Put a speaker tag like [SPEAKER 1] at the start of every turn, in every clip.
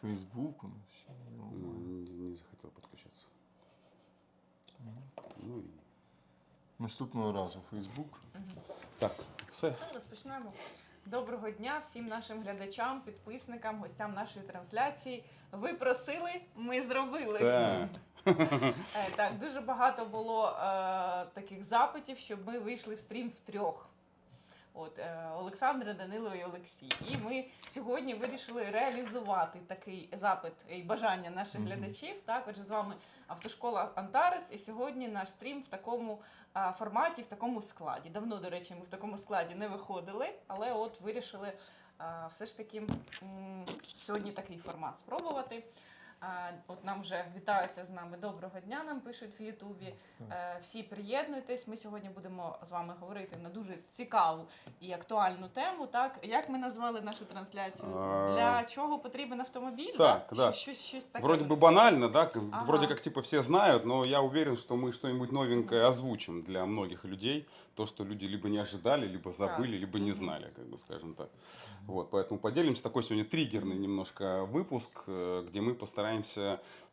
[SPEAKER 1] Фейсбук у нас.
[SPEAKER 2] Не, не захотел подключаться. Ну и...
[SPEAKER 1] Наступного разу Фейсбук.
[SPEAKER 2] Так, все.
[SPEAKER 3] Все, розпочнемо. Доброго дня всім нашим глядачам, підписникам, гостям нашої трансляції. Ви просили, ми зробили.
[SPEAKER 2] Так.
[SPEAKER 3] Е, Так, дуже багато було е, таких запитів, щоб ми вийшли в стрім втрьох. От е, Олександр, Данило і Олексій. І ми сьогодні вирішили реалізувати такий запит і бажання наших
[SPEAKER 1] Мгм.
[SPEAKER 3] глядачів. Так, отже, з вами автошкола Антарес. І сьогодні наш стрім в такому а, форматі, в такому складі. Давно, до речі, ми в такому складі не виходили, але от вирішили а, все ж таки м, сьогодні такий формат спробувати. А, От нам вже вітаються з нами. Доброго дня, нам пишуть в Ютубі. Е, Всі приєднуйтесь. Ми сьогодні будемо з вами говорити на дуже цікаву і актуальну тему. Так, як ми назвали нашу трансляцію?
[SPEAKER 2] А,
[SPEAKER 3] Для чого потрібен автомобіль?
[SPEAKER 2] так,
[SPEAKER 3] да?
[SPEAKER 2] да.
[SPEAKER 3] Щось, щось таке.
[SPEAKER 2] Вроде бы
[SPEAKER 3] буде.
[SPEAKER 2] банально, да? как-
[SPEAKER 3] Ага.
[SPEAKER 2] Вроде как типа все знают, но я уверен, что мы что-нибудь новенькое озвучим для многих людей. То, что люди либо не ожидали, либо забыли, либо не
[SPEAKER 3] Мгм.
[SPEAKER 2] знали, как бы скажем так. Вот, поэтому поделимся. Такой сегодня триггерный немножко выпуск, э, где мы постараемся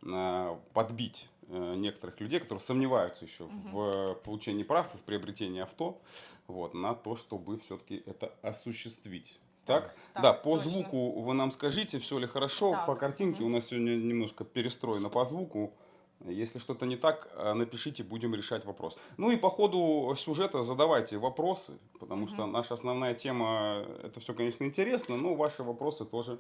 [SPEAKER 2] э, подбить э, некоторых людей, которые сомневаются еще
[SPEAKER 3] Мгм.
[SPEAKER 2] в получении прав и в приобретении авто, вот, на то, чтобы все-таки это осуществить. Так?
[SPEAKER 3] Так,
[SPEAKER 2] да, по
[SPEAKER 3] точно.
[SPEAKER 2] звуку вы нам скажите, все ли хорошо.
[SPEAKER 3] Так,
[SPEAKER 2] По картинке
[SPEAKER 3] мгм.
[SPEAKER 2] у нас сегодня немножко перестроено по звуку. Если что-то не так, э, напишите, будем решать вопрос. Ну и по ходу сюжета задавайте вопросы, потому что
[SPEAKER 3] Мгм.
[SPEAKER 2] наша основная тема, это все, конечно, интересно, но ваши вопросы тоже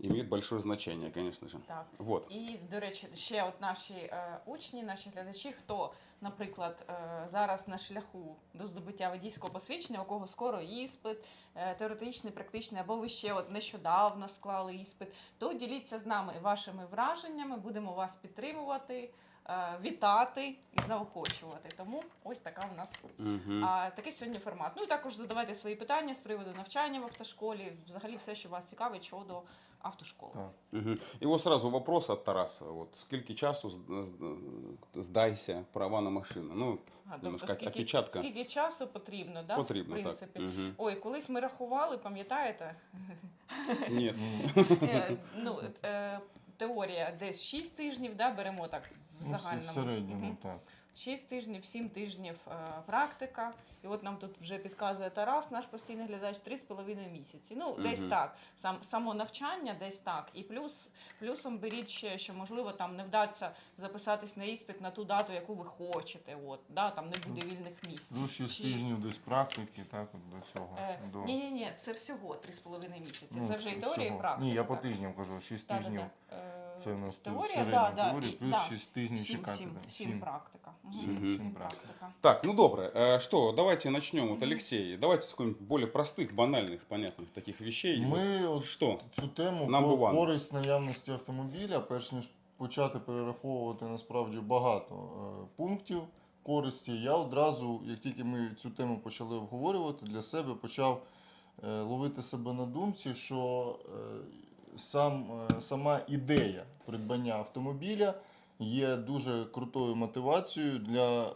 [SPEAKER 2] имеют большое значение, конечно же.
[SPEAKER 3] Так.
[SPEAKER 2] Вот.
[SPEAKER 3] І, до речі, ще от наші е, учні, наші глядачі, хто, наприклад, е, зараз на шляху до здобуття водійського посвідчення, у кого скоро іспит, е, теоретичний, практичний, або ви ще от нещодавно склали іспит, то діліться з нами вашими враженнями, будемо вас підтримувати, е, вітати і заохочувати. Тому ось така у нас
[SPEAKER 2] Мгм.
[SPEAKER 3] а, такий сьогодні формат. Ну і також задавайте свої питання з приводу навчання в автошколі, взагалі все, що вас цікавить щодо автошколи.
[SPEAKER 1] Так.
[SPEAKER 2] Мгм. И вот сразу вопрос от Тараса. Вот сколько часу з- з- сдайся права на машину? Ну,
[SPEAKER 3] А,
[SPEAKER 2] Немножко
[SPEAKER 3] тобто, скільки,
[SPEAKER 2] опечатка.
[SPEAKER 3] скільки часу потрібно, да,
[SPEAKER 2] потрібно
[SPEAKER 3] в
[SPEAKER 2] так.
[SPEAKER 3] принципі.
[SPEAKER 2] Мгм.
[SPEAKER 3] Ой, колись ми рахували, пам'ятаєте?
[SPEAKER 2] Нет.
[SPEAKER 1] Ну,
[SPEAKER 3] Е, ну, е, теорія десь 6 тижнів, да, беремо так в
[SPEAKER 1] ну, в
[SPEAKER 3] загальному.
[SPEAKER 1] середньому, так.
[SPEAKER 3] 6 тижнів, 7 тижнів е, практика. І от нам тут вже підказує Тарас, наш постійний глядач, 3,5 місяці. Ну, десь так. Сам, само навчання десь так. І плюс, плюсом беріть ще, що можливо там не вдасться записатись на іспит на ту дату, яку ви хочете. От, да, там не буде вільних місць.
[SPEAKER 1] Плюс 6
[SPEAKER 3] Чи-
[SPEAKER 1] тижнів десь практики, так, от до цього.
[SPEAKER 3] Е,
[SPEAKER 1] до...
[SPEAKER 3] ні, ні, ні, це всього 3,5 місяці.
[SPEAKER 1] Ну,
[SPEAKER 3] це вже і теорія, і практика.
[SPEAKER 1] Ні, я по тижням кажу, 6
[SPEAKER 3] Да, да,
[SPEAKER 1] тижнів.
[SPEAKER 3] да. Е,
[SPEAKER 1] Це у нас
[SPEAKER 3] теорія, да, да,
[SPEAKER 1] теорія,
[SPEAKER 3] і-
[SPEAKER 1] плюс
[SPEAKER 3] да.
[SPEAKER 1] 6 тижнів чекати.
[SPEAKER 3] сім,
[SPEAKER 1] да.
[SPEAKER 3] сім практика. Мгм,
[SPEAKER 2] Сім,
[SPEAKER 3] Сім
[SPEAKER 1] практика.
[SPEAKER 3] практика.
[SPEAKER 2] Так, ну добре. Э, Что, давайте начнем. Вот
[SPEAKER 3] Мгм.
[SPEAKER 2] Алексей, давайте с каких-нибудь более простых, банальных, понятных таких вещей.
[SPEAKER 1] Ми от
[SPEAKER 2] Що?
[SPEAKER 1] цю тему
[SPEAKER 2] Number
[SPEAKER 1] про
[SPEAKER 2] one.
[SPEAKER 1] користь наявності автомобіля, перш ніж почати перераховувати насправді багато е, пунктів користі, я одразу, як тільки ми цю тему почали обговорювати, для себе почав е, ловити себе на думці, що е, сам, е, сама ідея придбання автомобіля є дуже крутою мотивацією для е,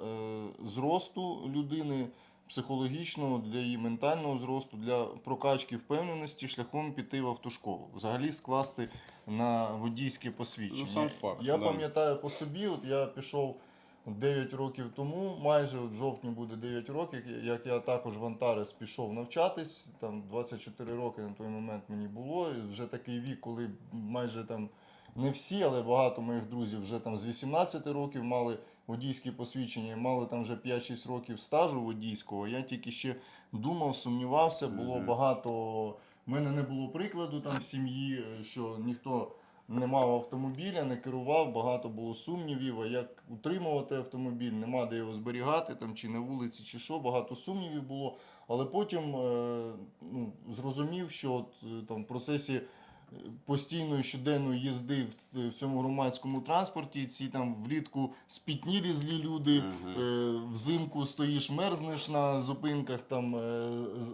[SPEAKER 1] зросту людини психологічного, для її ментального зросту, для прокачки впевненості шляхом піти в автошколу, взагалі скласти на водійське посвідчення.
[SPEAKER 2] Ну, сам факт,
[SPEAKER 1] я
[SPEAKER 2] да.
[SPEAKER 1] пам'ятаю по собі, от я пішов 9 років тому, майже в жовтні буде 9 років, як я також в Антарес пішов навчатись. Там 24 роки на той момент мені було. І вже такий вік, коли майже там не всі, але багато моїх друзів вже там з 18 років мали водійські посвідчення, мали там вже 5-6 років стажу водійського. Я тільки ще думав, сумнівався, було багато. У мене не було прикладу там в сім'ї, що ніхто не мав автомобіля, не керував, багато було сумнівів, а як утримувати автомобіль, нема де його зберігати, там, чи на вулиці, чи що, багато сумнівів було. Але потім е, ну, зрозумів, що от, е, там, в процесі е, постійної щоденної їзди в, в цьому громадському транспорті, ці там влітку спітнілі злі люди,
[SPEAKER 2] Мгм.
[SPEAKER 1] Е, взимку стоїш, мерзнеш на зупинках, там е,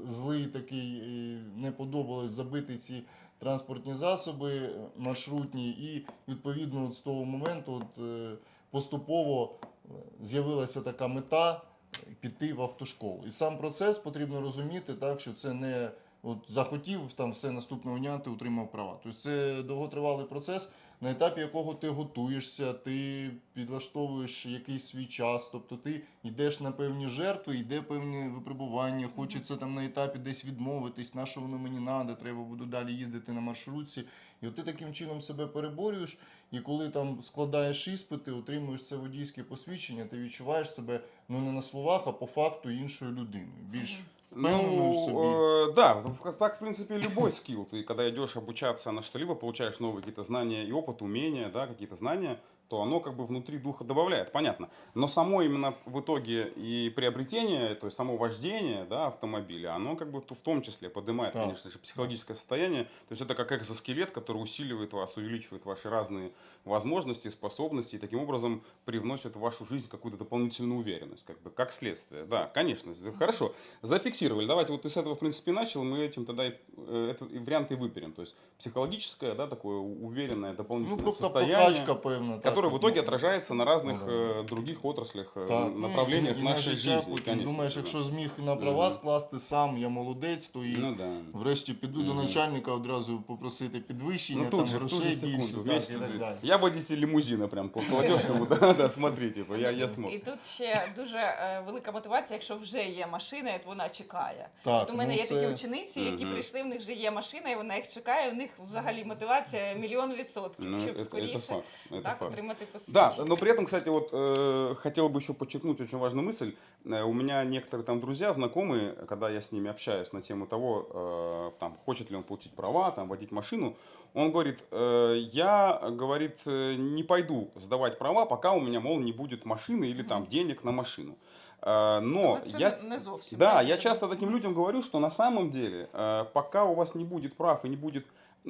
[SPEAKER 1] злий такий, і не подобалось забити ці транспортні засоби е, маршрутні, і відповідно от з того моменту от, е, поступово е, з'явилася така мета е, піти в автошколу. І сам процес потрібно розуміти так, що це не от захотів там все наступне уняти, отримав права. Тобто це довготривалий процес, на етапі якого ти готуєшся, ти підлаштовуєш якийсь свій час, тобто ти йдеш на певні жертви, йде певні випробування, хочеться там на етапі десь відмовитись, на що воно мені треба, треба буду далі їздити на маршрутці. І от ти таким чином себе переборюєш, і коли там складаєш іспити, отримуєш це водійське посвідчення, ти відчуваєш себе ну не на словах, а по факту іншою людиною. Більш.
[SPEAKER 2] Ну, э, да, в- так, в принципе, любой скилл. Ты, когда идешь обучаться на что-либо, получаешь новые какие-то знания и опыт, умения, да, какие-то знания, то оно как бы внутри духа добавляет, понятно. Но само именно в итоге и приобретение, то есть само вождение да, автомобиля, оно как бы в том числе поднимает,
[SPEAKER 1] Так.
[SPEAKER 2] конечно же, психологическое состояние. То есть это как экзоскелет, который усиливает вас, увеличивает ваши разные возможности, способности и таким образом привносит в вашу жизнь какую-то дополнительную уверенность, как бы как следствие. Да, конечно, хорошо. Зафиксировали. Давайте вот ты с этого, в принципе, начал, мы этим тогда и, э, этот вариант и выберем. То есть психологическое, да, такое уверенное
[SPEAKER 1] Ну
[SPEAKER 2] дополнительное
[SPEAKER 1] просто
[SPEAKER 2] состояние,
[SPEAKER 1] покачка певна. так.
[SPEAKER 2] которое в итоге
[SPEAKER 1] Ну,
[SPEAKER 2] отражается на разных
[SPEAKER 1] Ну, да.
[SPEAKER 2] э, других отраслях, э,
[SPEAKER 1] Так.
[SPEAKER 2] направлениях
[SPEAKER 1] І- і на
[SPEAKER 2] нашей
[SPEAKER 1] життя
[SPEAKER 2] жизни.
[SPEAKER 1] потім
[SPEAKER 2] конечно,
[SPEAKER 1] Думаєш,
[SPEAKER 2] да.
[SPEAKER 1] якщо зміг на права
[SPEAKER 2] Мгм.
[SPEAKER 1] скласти сам, я молодець, то і
[SPEAKER 2] Ну да.
[SPEAKER 1] врешті піду до
[SPEAKER 2] Мгм.
[SPEAKER 1] начальника одразу попросити підвищення,
[SPEAKER 2] Ну
[SPEAKER 1] там
[SPEAKER 2] тут же, в ту
[SPEAKER 1] грошей
[SPEAKER 2] же
[SPEAKER 1] більше,
[SPEAKER 2] секунду.
[SPEAKER 1] так,
[SPEAKER 2] весь-
[SPEAKER 1] і так далі.
[SPEAKER 2] я водитель лимузина прям покладешь ему, да, да, смотри, типа, я, я смог.
[SPEAKER 3] І тут ще дуже е, велика мотивація, якщо вже є машина, і от вона чекає.
[SPEAKER 1] Так,
[SPEAKER 3] От у мене
[SPEAKER 1] ну,
[SPEAKER 3] є
[SPEAKER 1] це-
[SPEAKER 3] такі учениці, які
[SPEAKER 2] Мгм.
[SPEAKER 3] прийшли, в них вже є машина, і вона їх чекає. У них взагалі мотивація мільйон відсотків,
[SPEAKER 2] Ну,
[SPEAKER 3] щоб
[SPEAKER 2] это, это
[SPEAKER 3] скоріше
[SPEAKER 2] факт. Это
[SPEAKER 3] так
[SPEAKER 2] факт.
[SPEAKER 3] Отримати
[SPEAKER 2] Да,
[SPEAKER 3] посвідчення.
[SPEAKER 2] но при этом, кстати, вот э, хотел бы еще подчеркнуть очень важную мысль. Э, у меня некоторые там друзья, знакомые, когда я с ними общаюсь на тему того, э, там, хочет ли он получить права, там, водить машину, он говорит, э, я, говорит, э, не пойду сдавать права, пока у меня, мол, не будет машины или там денег на машину. Э, но
[SPEAKER 3] це
[SPEAKER 2] я
[SPEAKER 3] не
[SPEAKER 2] да, я часто таким людям говорю, что на самом деле, э, пока у вас не будет прав и не будет,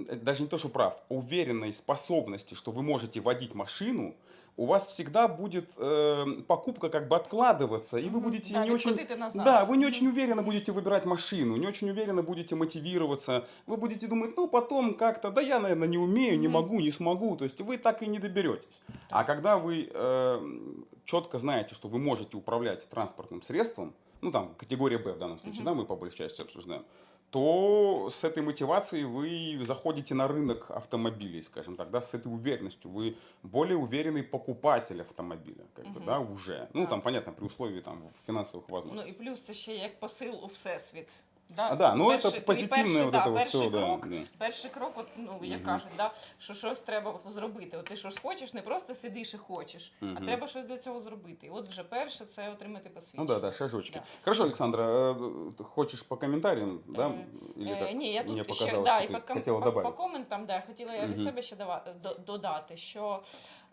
[SPEAKER 2] даже не то, что прав, уверенной способности, что вы можете водить машину, у вас всегда будет э, покупка как бы откладываться, и вы будете
[SPEAKER 3] Да,
[SPEAKER 2] не очень... Да, вы не очень уверенно будете выбирать машину, не очень уверенно будете мотивироваться. Вы будете думать, ну потом как-то, да я, наверное, не умею, не могу, не смогу. То есть вы так и не доберетесь. А когда вы четко знаете, что вы можете управлять транспортным средством, ну там категория Б в данном случае, да, мы по большей части обсуждаем, то с этой мотивацией вы заходите на рынок автомобилей, скажем так, да, с этой уверенностью. Вы более уверенный покупатель автомобиля, как бы,
[SPEAKER 3] Мгм.
[SPEAKER 2] да, уже. Ну,
[SPEAKER 3] Так.
[SPEAKER 2] там, понятно, при условии там финансовых
[SPEAKER 3] Ну
[SPEAKER 2] возможностей.
[SPEAKER 3] і плюс це ще як посил у всесвіт.
[SPEAKER 2] А, да, ну
[SPEAKER 3] Перший-
[SPEAKER 2] это
[SPEAKER 3] твій
[SPEAKER 2] позитивное
[SPEAKER 3] перший,
[SPEAKER 2] вот
[SPEAKER 3] да,
[SPEAKER 2] это вот
[SPEAKER 3] перший
[SPEAKER 2] все, да,
[SPEAKER 3] крок,
[SPEAKER 2] да.
[SPEAKER 3] Перший крок, от, ну як
[SPEAKER 2] Мгм.
[SPEAKER 3] кажуть, да, що щось треба зробити. От ти щось хочеш, не просто сидиш і хочеш, а
[SPEAKER 2] Мгм.
[SPEAKER 3] треба щось для цього зробити. І от вже перше це отримати посвідчення.
[SPEAKER 2] Ну да, да, шажочки.
[SPEAKER 3] Да.
[SPEAKER 2] Хорошо, Александра, э, ты хочешь по комментариям, да?
[SPEAKER 3] Э,
[SPEAKER 2] Или
[SPEAKER 3] Е,
[SPEAKER 2] как?
[SPEAKER 3] ні, я
[SPEAKER 2] Мне
[SPEAKER 3] тут ще
[SPEAKER 2] показалось,
[SPEAKER 3] да,
[SPEAKER 2] что
[SPEAKER 3] і
[SPEAKER 2] ты
[SPEAKER 3] по, ком-
[SPEAKER 2] хотела
[SPEAKER 3] по,
[SPEAKER 2] добавить.
[SPEAKER 3] по коментам, да, хотіла я від
[SPEAKER 2] Мгм.
[SPEAKER 3] себе ще дава, до, додати, що ем,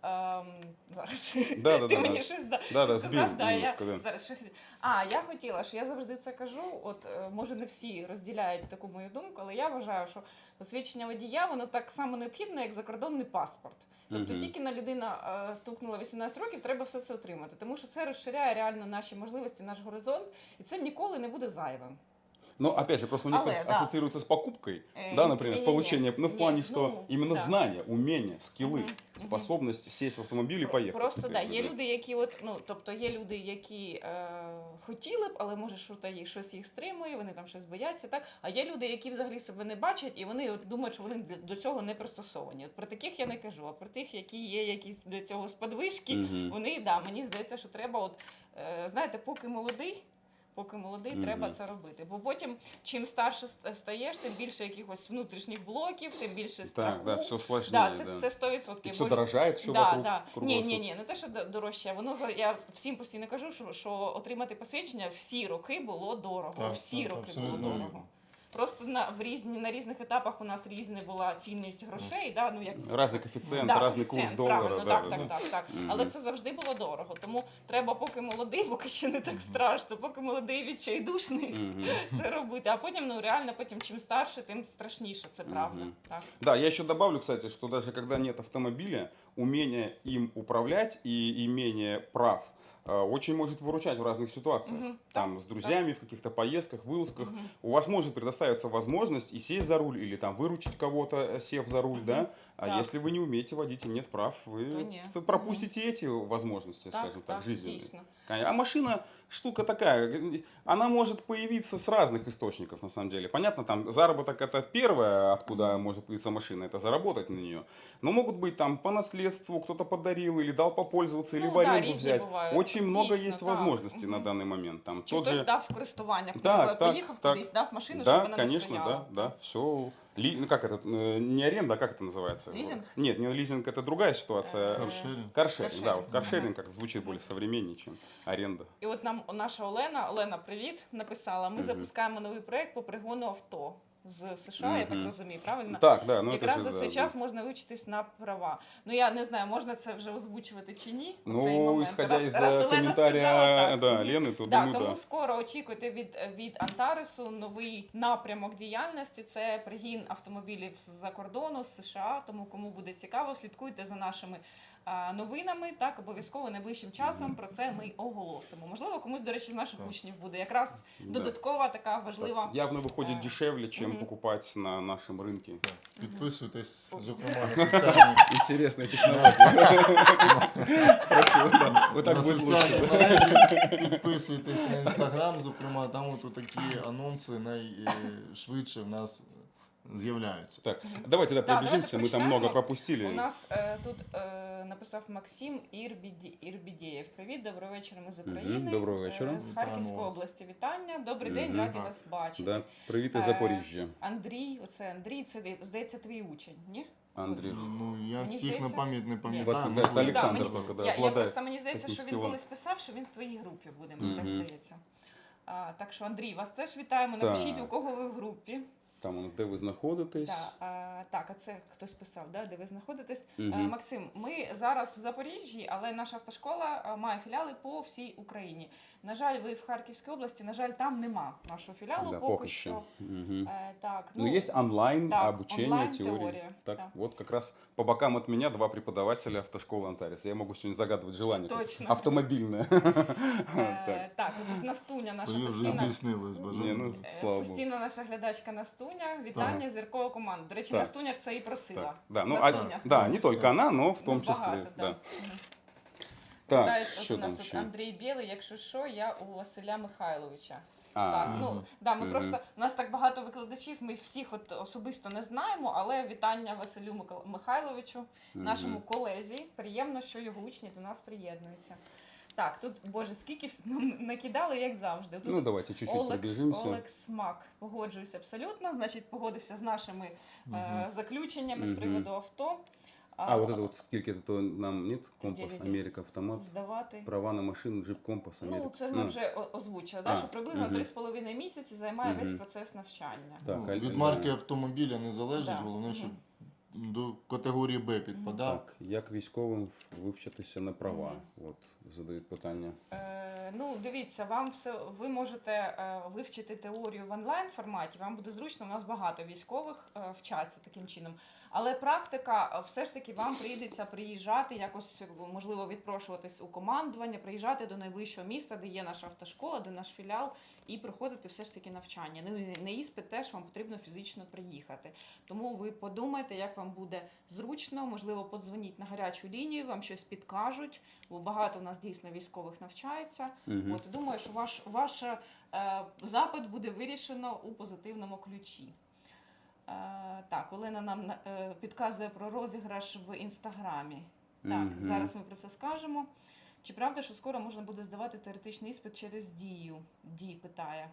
[SPEAKER 3] зараз
[SPEAKER 2] Да, да,
[SPEAKER 3] ти
[SPEAKER 2] да,
[SPEAKER 3] мені
[SPEAKER 2] да.
[SPEAKER 3] щось да,
[SPEAKER 2] Да, да,
[SPEAKER 3] щось
[SPEAKER 2] збив
[SPEAKER 3] да, я зараз що. А, я хотіла, що я завжди це кажу. От е, може не всі розділяють таку мою думку, але я вважаю, що посвідчення водія воно так само необхідне, як закордонний паспорт. Тобто
[SPEAKER 2] Мгм.
[SPEAKER 3] тільки на людина е, стукнула 18 років, треба все це отримати, тому що це розширяє реально наші можливості, наш горизонт, і це ніколи не буде зайвим.
[SPEAKER 2] Но опять же, просто у некоторых
[SPEAKER 3] Але, да.
[SPEAKER 2] ассоциируется с покупкой,
[SPEAKER 3] Э,
[SPEAKER 2] да, например,
[SPEAKER 3] не-не-не.
[SPEAKER 2] получение, ну в
[SPEAKER 3] Не,
[SPEAKER 2] плане, что
[SPEAKER 3] ну,
[SPEAKER 2] именно
[SPEAKER 3] да.
[SPEAKER 2] знания, умения, скиллы,
[SPEAKER 3] Мгм, мгм.
[SPEAKER 2] способность сесть в автомобиль и
[SPEAKER 3] Про-
[SPEAKER 2] поехать.
[SPEAKER 3] Просто да,
[SPEAKER 2] например,
[SPEAKER 3] є люди, які от ну тобто є люди, які е, хотіли б, але може що та їх щось їх стримує, вони там щось бояться, так. А є люди, які взагалі себе не бачать, і вони от думають, що вони для- до цього не пристосовані. От про таких я не кажу, а про тих, які є якісь для цього сподвижки,
[SPEAKER 2] Мгм.
[SPEAKER 3] вони да, мені здається, що треба, от е, знаєте, поки молодий. Поки молодий,
[SPEAKER 2] Мгм.
[SPEAKER 3] треба це робити. Бо потім, чим старше ст- стаєш, тим більше якихось внутрішніх блоків, тим більше страху.
[SPEAKER 2] Так, да, все сложніше.
[SPEAKER 3] Да, це,
[SPEAKER 2] да.
[SPEAKER 3] це 100%.
[SPEAKER 2] И все
[SPEAKER 3] дорожає,
[SPEAKER 2] що все
[SPEAKER 3] да,
[SPEAKER 2] вокруг.
[SPEAKER 3] да. Ні, ні, ні, не те, що дорожче. Воно за я всім постійно кажу, що, що отримати посвідчення всі роки було дорого.
[SPEAKER 1] Так,
[SPEAKER 3] всі
[SPEAKER 1] так,
[SPEAKER 3] роки
[SPEAKER 1] абсолютно
[SPEAKER 3] було дорого. Просто на в різні на різних етапах у нас різна була цінність грошей. Да, ну як це
[SPEAKER 2] Разный коэффициент,
[SPEAKER 3] Да,
[SPEAKER 2] разный курс
[SPEAKER 3] коефіцієнт,
[SPEAKER 2] доллара.
[SPEAKER 3] правильно,
[SPEAKER 2] да,
[SPEAKER 3] так,
[SPEAKER 2] да,
[SPEAKER 3] так,
[SPEAKER 2] да.
[SPEAKER 3] так, так.
[SPEAKER 2] Мгм.
[SPEAKER 3] Але це завжди було дорого. Тому треба, поки молодий, поки ще не так страшно, поки молодий відчайдушний.
[SPEAKER 2] Мгм.
[SPEAKER 3] Це робити, а потім ну реально потім чим старше, тим страшніше, це правда.
[SPEAKER 2] Мгм.
[SPEAKER 3] Так.
[SPEAKER 2] Да, я еще добавлю, кстати, что даже когда нет автомобиля, умение им управлять и имение прав э, очень может выручать в разных ситуациях.
[SPEAKER 3] Мгм,
[SPEAKER 2] Там с друзьями в каких-то поездках, вылазках.
[SPEAKER 3] Мгм.
[SPEAKER 2] У вас может предоставиться возможность и сесть за руль, или там выручить кого-то, э, сев за руль,
[SPEAKER 3] Мгм.
[SPEAKER 2] да? А
[SPEAKER 3] Так.
[SPEAKER 2] если вы не умеете водить и нет прав,
[SPEAKER 3] То
[SPEAKER 2] вы
[SPEAKER 3] нет.
[SPEAKER 2] то пропустите эти возможности,
[SPEAKER 3] Так,
[SPEAKER 2] скажем так,
[SPEAKER 3] так,
[SPEAKER 2] жизненные.
[SPEAKER 3] дійсно.
[SPEAKER 2] А машина штука такая, она может появиться с разных источников, на самом деле. Понятно, там заработок это первое, откуда может появиться машина, это заработать на нее. Но могут быть там по наследству, кто-то подарил или дал попользоваться, или
[SPEAKER 3] Ну
[SPEAKER 2] в
[SPEAKER 3] да,
[SPEAKER 2] аренду
[SPEAKER 3] різні
[SPEAKER 2] взять.
[SPEAKER 3] бувають.
[SPEAKER 2] Очень много
[SPEAKER 3] Дійсно,
[SPEAKER 2] есть
[SPEAKER 3] так.
[SPEAKER 2] возможностей на
[SPEAKER 3] Мгм.
[SPEAKER 2] данный момент. Там
[SPEAKER 3] Чи
[SPEAKER 2] тот
[SPEAKER 3] хтось
[SPEAKER 2] же...
[SPEAKER 3] дав в користування,
[SPEAKER 2] Так,
[SPEAKER 3] наприклад,
[SPEAKER 2] так,
[SPEAKER 3] поїхав
[SPEAKER 2] так.
[SPEAKER 3] кудись, дав машину, щоб
[SPEAKER 2] Да,
[SPEAKER 3] вона
[SPEAKER 2] конечно,
[SPEAKER 3] не
[SPEAKER 2] да,
[SPEAKER 3] стояла.
[SPEAKER 2] да, все. ну как это, э, не аренда, а как это называется?
[SPEAKER 3] Лизинг?
[SPEAKER 2] Нет, не лизинг, это другая ситуация.
[SPEAKER 3] Э,
[SPEAKER 1] Каршеринг.
[SPEAKER 2] Каршеринг, да, вот
[SPEAKER 3] каршеринг.
[SPEAKER 2] каршеринг как звучит более современнее, чем аренда.
[SPEAKER 3] І от нам наша Олена, Олена, привіт, написала: ми
[SPEAKER 2] Мгм.
[SPEAKER 3] запускаємо новий проект по пригону авто з США, я так
[SPEAKER 2] Мгм.
[SPEAKER 3] розумію, правильно?
[SPEAKER 2] Так, да, ну это
[SPEAKER 3] Якраз
[SPEAKER 2] же,
[SPEAKER 3] за
[SPEAKER 2] да,
[SPEAKER 3] цей
[SPEAKER 2] да.
[SPEAKER 3] час можна вивчитись на права. Ну я не знаю, можна це вже озвучувати чи ні.
[SPEAKER 2] Ну,
[SPEAKER 3] цей момент.
[SPEAKER 2] исходя
[SPEAKER 3] Раз-
[SPEAKER 2] из
[SPEAKER 3] раз
[SPEAKER 2] э,
[SPEAKER 3] Олена
[SPEAKER 2] комментария
[SPEAKER 3] сказала, так.
[SPEAKER 2] да,
[SPEAKER 3] Мгм.
[SPEAKER 2] Лены, то
[SPEAKER 3] Да,
[SPEAKER 2] думаю,
[SPEAKER 3] тому
[SPEAKER 2] да.
[SPEAKER 3] скоро очікуйте від, від Антаресу новий напрямок діяльності. Це пригін автомобілів з-за кордону, з США. Тому кому буде цікаво, слідкуйте за нашими а, новинами. Так, обов'язково найближчим часом про це ми оголосимо. Можливо, комусь, до речі, з наших
[SPEAKER 1] Так.
[SPEAKER 3] учнів буде якраз
[SPEAKER 2] Да.
[SPEAKER 3] додаткова така важлива.
[SPEAKER 2] Так, явно выходит
[SPEAKER 3] э,
[SPEAKER 2] дешевле, чем
[SPEAKER 3] мгм.
[SPEAKER 2] покупать на нашем рынке.
[SPEAKER 1] Підписуйтесь, зокрема, на соціальні,
[SPEAKER 2] Интересная технология. Хорошо, да. Вот так
[SPEAKER 1] на
[SPEAKER 2] будет
[SPEAKER 1] соціальні
[SPEAKER 2] лучше.
[SPEAKER 1] мережі, підписуйтесь на інстаграм, зокрема, там от такі анонси найшвидше в нас з'являються.
[SPEAKER 2] Так, давайте да, мы
[SPEAKER 3] давайте
[SPEAKER 2] там много пропустили.
[SPEAKER 3] У нас е, тут е, написав Максим Ірбіді, Ірбідєєв. Привіт, доброго вечора. Ми з
[SPEAKER 2] Мгм,
[SPEAKER 3] України.
[SPEAKER 2] доброго вечора.
[SPEAKER 3] Е, з
[SPEAKER 1] Вітаємо
[SPEAKER 3] Харківської
[SPEAKER 1] вас.
[SPEAKER 3] області. Вітання. Добрий день,
[SPEAKER 2] Мгм.
[SPEAKER 3] раді
[SPEAKER 1] Так.
[SPEAKER 3] вас бачити.
[SPEAKER 2] Да, привіт із
[SPEAKER 3] Е,
[SPEAKER 2] Запоріжжя.
[SPEAKER 3] Андрій, оце Андрій, це здається твій учень, ні?
[SPEAKER 2] Андрій.
[SPEAKER 1] Ну, я
[SPEAKER 3] Мені
[SPEAKER 1] всіх на
[SPEAKER 3] здається-
[SPEAKER 1] пам'ять не пам'ятаю.
[SPEAKER 2] это
[SPEAKER 1] можливо,
[SPEAKER 2] Олександр
[SPEAKER 3] мені-
[SPEAKER 2] только, да,
[SPEAKER 3] я, я просто мені здається,
[SPEAKER 2] таким
[SPEAKER 3] що він
[SPEAKER 2] скілом.
[SPEAKER 3] колись писав, що він в твоїй групі буде, мені так
[SPEAKER 2] Мгм.
[SPEAKER 3] здається. А, так що, Андрій, вас теж вітаємо.
[SPEAKER 2] Так.
[SPEAKER 3] Напишіть, у кого ви в групі.
[SPEAKER 2] Там, де ви знаходитесь.
[SPEAKER 3] Да, а, так, а це хтось писав, да, де ви знаходитесь. Угу.
[SPEAKER 2] А,
[SPEAKER 3] Максим, ми зараз в Запоріжжі, але наша автошкола е, має філіали по всій Україні. На жаль, ви в Харківській області, на жаль, там нема нашого філіалу
[SPEAKER 2] Да,
[SPEAKER 3] поки,
[SPEAKER 2] поки
[SPEAKER 3] що.
[SPEAKER 2] Угу. Мгм.
[SPEAKER 3] Е, так,
[SPEAKER 2] Ну, есть онлайн
[SPEAKER 3] так,
[SPEAKER 2] обучение,
[SPEAKER 3] онлайн теорії.
[SPEAKER 2] Так,
[SPEAKER 3] так.
[SPEAKER 2] От как раз по бокам от меня два преподавателя автошколы Антарес. Я могу сегодня загадывать желание. как
[SPEAKER 3] Точно.
[SPEAKER 2] Автомобильное.
[SPEAKER 3] Е,
[SPEAKER 2] Так.
[SPEAKER 3] так, тут Настуня, наша
[SPEAKER 1] Твоє вже
[SPEAKER 3] постійна.
[SPEAKER 1] здійснилось
[SPEAKER 2] Ні,
[SPEAKER 1] бажання.
[SPEAKER 2] ну,
[SPEAKER 3] е,
[SPEAKER 2] слава Богу.
[SPEAKER 3] Постійна наша глядачка Настуня. Вітання зіркової команди. До речі,
[SPEAKER 2] Так.
[SPEAKER 3] Настуня ж це і просила.
[SPEAKER 2] Так, да, ну, а-
[SPEAKER 3] Настуня.
[SPEAKER 2] да, не только
[SPEAKER 1] Так.
[SPEAKER 2] она, но в том
[SPEAKER 3] Ну,
[SPEAKER 2] числе.
[SPEAKER 3] багато,
[SPEAKER 2] да.
[SPEAKER 3] Мгм.
[SPEAKER 2] Так,
[SPEAKER 3] Питають, от
[SPEAKER 2] що
[SPEAKER 3] у нас
[SPEAKER 2] там
[SPEAKER 3] тут
[SPEAKER 2] ще?
[SPEAKER 3] Андрій Білий, якщо що, я у Василя Михайловича.
[SPEAKER 2] А,
[SPEAKER 3] Так, ну да, ми
[SPEAKER 2] Мгм.
[SPEAKER 3] просто у нас так багато викладачів. Ми всіх от особисто не знаємо, але вітання Василю Микола- Михайловичу, нашому колезі. Приємно, що його учні до нас приєднуються. Так, тут боже, скільки вс- нам накидали, як завжди. Тут
[SPEAKER 2] Ну, давайте чуть-чуть
[SPEAKER 3] Олекс,
[SPEAKER 2] пробежимся.
[SPEAKER 3] Олекс Мак. Погоджуюся абсолютно. Значить, погодився з нашими е, заключеннями з
[SPEAKER 2] Мгм.
[SPEAKER 3] приводу авто.
[SPEAKER 2] А, вот это вот скільки то нам нет? Компас? Америка, автомат.
[SPEAKER 3] здавати.
[SPEAKER 2] Права на машину, джип, компас, Америка.
[SPEAKER 3] Ну, це ми вже о- озвучили, да,
[SPEAKER 2] А,
[SPEAKER 3] що приблизно
[SPEAKER 2] мгм.
[SPEAKER 3] 3,5 місяці займає весь
[SPEAKER 2] Мгм.
[SPEAKER 3] процес навчання.
[SPEAKER 2] Так,
[SPEAKER 1] Ну,
[SPEAKER 2] а-
[SPEAKER 1] від марки автомобіля не залежить,
[SPEAKER 3] Да.
[SPEAKER 1] головне,
[SPEAKER 3] Мгм.
[SPEAKER 1] До категорії Б підпадав.
[SPEAKER 2] Так, як військовим вивчитися на права? От задають питання.
[SPEAKER 3] Е, ну, дивіться, вам все ви можете е, вивчити теорію в онлайн форматі. Вам буде зручно. У нас багато військових е, вчаться таким чином. Але практика, е, все ж таки, вам прийдеться приїжджати, якось можливо відпрошуватись у командування, приїжджати до найближчого міста, де є наша автошкола, де наш філіал, і проходити все ж таки навчання. Ну і на іспит теж вам потрібно фізично приїхати. Тому ви подумайте, як вам буде зручно. Можливо, подзвоніть на гарячу лінію, вам щось підкажуть, бо багато в нас дійсно військових навчається.
[SPEAKER 2] Мгм.
[SPEAKER 3] От думаю, що ваш ваш е, запит буде вирішено у позитивному ключі. Е, так, Олена нам е, підказує про розіграш в інстаграмі. Так,
[SPEAKER 2] Мгм.
[SPEAKER 3] зараз ми про це скажемо. Чи правда, що скоро можна буде здавати теоретичний іспит через дію? Ді питає.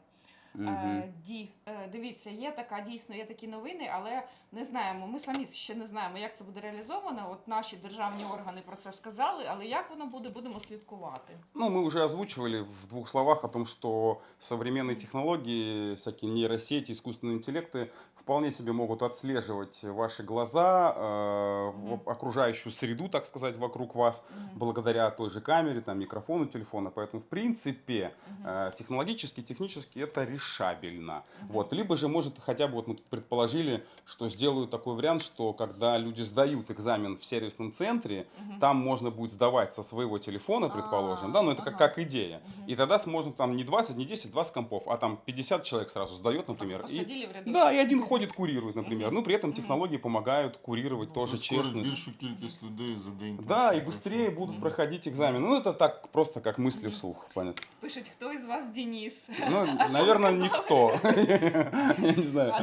[SPEAKER 2] Мгм.
[SPEAKER 3] Е, Ді, е, дивіться, є така дійсно, є такі новини, але не знаємо. Ми самі ще не знаємо, як це буде реалізовано. От наші державні органи про це сказали, але як воно буде, будемо слідкувати.
[SPEAKER 2] Ну, мы уже озвучивали в двух словах о том, что современные технологии, всякие нейросети, искусственные интеллекты вполне себе могут отслеживать ваши глаза, э,
[SPEAKER 3] Мгм.
[SPEAKER 2] в- окружающую среду, так сказать, вокруг вас,
[SPEAKER 3] Мгм.
[SPEAKER 2] благодаря той же камере, там, микрофону телефона. Поэтому, в принципе,
[SPEAKER 3] Мгм.
[SPEAKER 2] э, технологически, технически это решабельно. Вот. Либо же, может, хотя бы вот мы тут предположили, что сделают такой вариант, что когда люди сдают экзамен в сервисном центре,
[SPEAKER 3] Мгм.
[SPEAKER 2] там можно будет сдавать со своего телефона, предположим, да, но это как,
[SPEAKER 3] ага.
[SPEAKER 2] как идея.
[SPEAKER 3] Мгм.
[SPEAKER 2] И тогда сможем там не 20, не 10, 20 компов, а там 50 человек сразу сдает, например. И,
[SPEAKER 3] Посадили в ряду.
[SPEAKER 2] да, и один ходит, курирует, например.
[SPEAKER 3] Мгм.
[SPEAKER 2] Ну, при этом
[SPEAKER 3] Мгм.
[SPEAKER 2] технологии помогают курировать тоже
[SPEAKER 1] Прискорить
[SPEAKER 2] честность.
[SPEAKER 1] більшу кількість людей за день. там,
[SPEAKER 2] Да, и
[SPEAKER 1] щоб
[SPEAKER 2] быстрее
[SPEAKER 1] пройшло.
[SPEAKER 2] будут
[SPEAKER 3] Мгм.
[SPEAKER 2] проходить экзамены. Ну, это так, просто как мысли
[SPEAKER 3] Мгм.
[SPEAKER 2] вслух, понятно.
[SPEAKER 3] Пишуть, хто із вас Денис?
[SPEAKER 2] Ну,
[SPEAKER 3] А що ви
[SPEAKER 2] наверное,
[SPEAKER 3] казали?
[SPEAKER 2] никто. Я не знаю.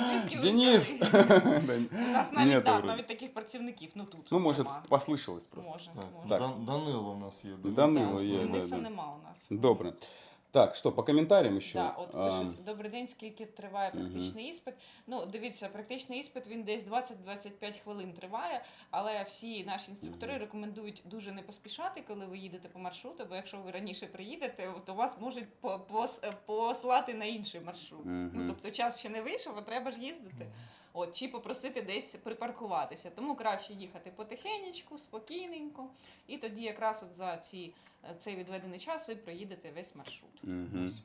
[SPEAKER 2] Денис!
[SPEAKER 3] У нас навіть,
[SPEAKER 2] Нету
[SPEAKER 3] навіть таких працівників, ну тут.
[SPEAKER 2] Ну, может, послышалось просто.
[SPEAKER 3] Може, може.
[SPEAKER 1] Данило у нас є. Денис
[SPEAKER 2] Данило є,
[SPEAKER 3] Дениса нема у нас.
[SPEAKER 2] Добре. Так, что, по комментариям еще?
[SPEAKER 3] Да, от пишуть, добрий день, скільки триває практичний іспит. Ну, дивіться, практичний іспит він десь 20-25 хвилин триває, але всі наші інструктори
[SPEAKER 2] Мгм.
[SPEAKER 3] рекомендують дуже не поспішати, коли ви їдете по маршруту, бо якщо ви раніше приїдете, то вас можуть по- пос- послати на інший маршрут.
[SPEAKER 2] Мгм.
[SPEAKER 3] Ну, тобто час ще не вийшов, а треба ж їздити. От, чи попросити десь припаркуватися. Тому краще їхати потихенечку, спокійненько, і тоді якраз от за ці, е, цей відведений час ви проїдете весь маршрут.
[SPEAKER 2] Угу.
[SPEAKER 3] Ось.